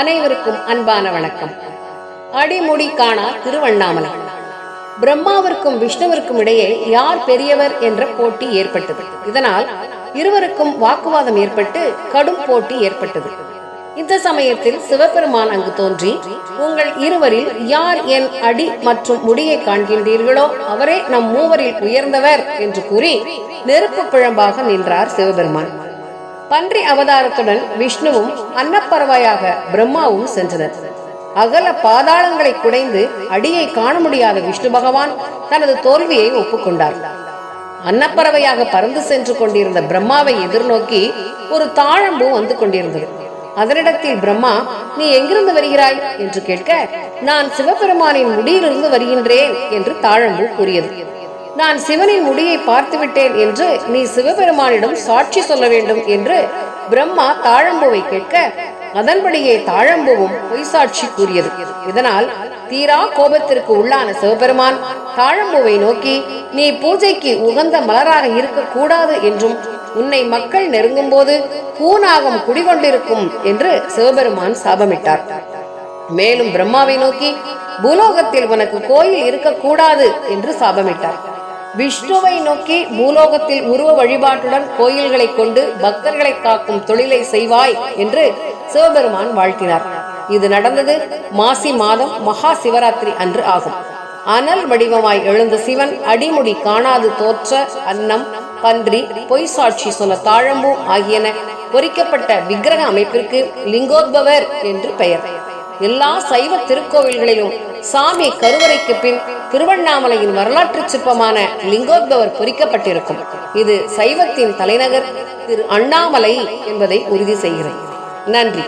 அனைவருக்கும் அன்பான வணக்கம். அடிமுடி காணா திருவண்ணாமலை. பிரம்மாவிற்கும் விஷ்ணுவிற்கும் இடையே யார் பெரியவர் என்ற போட்டி ஏற்பட்டது. இதனால் இருவருக்கும் வாக்குவாதம் ஏற்பட்டு கடும் போட்டி ஏற்பட்டது. இந்த சமயத்தில் சிவபெருமான் அங்கு தோன்றி உங்கள் இருவரில் யார் என் அடி மற்றும் முடியை காண்கின்றீர்களோ அவரே நம் மூவரில் உயர்ந்தவர் என்று கூறி நெருப்பு பிழம்பாக நின்றார் சிவபெருமான். பன்றி அவதாரத்துடன் விஷ்ணுவும் அன்னப்பறவையாக பிரம்மாவும் சென்றனர். அகல பாதாளங்களை குடைந்து அடியை காண முடியாத விஷ்ணு பகவான் தனது தோல்வியை ஒப்புக்கொண்டார். அன்னப்பறவையாக பறந்து சென்று கொண்டிருந்த பிரம்மாவை எதிர்நோக்கி ஒரு தாழம்பூ வந்து கொண்டிருந்தது. அதனிடத்தில் பிரம்மா நீ எங்கிருந்து வருகிறாய்? என்று கேட்க நான் சிவபெருமானின் முடியிலிருந்து வருகின்றேன் என்று தாழம்பூ கூறியது. நான் சிவனின் முடியை பார்த்துவிட்டேன் என்று நீ சிவபெருமானிடம் சாட்சி சொல்ல வேண்டும் என்று பிரம்மா தாழம்பூவை கேட்க அதன்படியே தாழம்பூவும் பொய் சாட்சி கூறியது. இதனால் தீரா கோபத்திற்கு உள்ளான சிவபெருமான் தாழம்பூவை நோக்கி நீ பூஜைக்கு உகந்த மலராக இருக்கக்கூடாது என்றும் உன்னை மக்கள் நெருங்கும் போது பூநாகம் குடிகொண்டிருக்கும் என்று சிவபெருமான் சாபமிட்டார். மேலும் பிரம்மாவை நோக்கி பூலோகத்தில் உனக்கு கோயில் இருக்கக்கூடாது என்று சாபமிட்டார். விஷ்ணுவை நோக்கி பூலோகத்தில் உருவ வழிபாட்டுடன் கோயில்களை கொண்டு பக்தர்களை காக்கும் தொழிலை செய்வாய் என்று சிவபெருமான் வாழ்த்தினார். இது நடந்தது மாசி மாதம் மகா சிவராத்திரி அன்று ஆகும். அனல் வடிவமாய் எழுந்த சிவன் அடிமுடி காணாது தோற்ற அன்னம் பன்றி பொய் சாட்சி சொன்ன தாழம்பூ ஆகியன பொறிக்கப்பட்ட விக்கிரக அமைப்பிற்கு லிங்கோத்பவர் என்று பெயர். எல்லா சைவ திருக்கோவில்களிலும் சாமி கருவறைக்கு பின் திருவண்ணாமலையின் வரலாற்று சிற்பமான லிங்கோத்பவர் பொறிக்கப்பட்டிருக்கும். இது சைவத்தின் தலைநகர் திரு அண்ணாமலை என்பதை உறுதி செய்கிறது. நன்றி.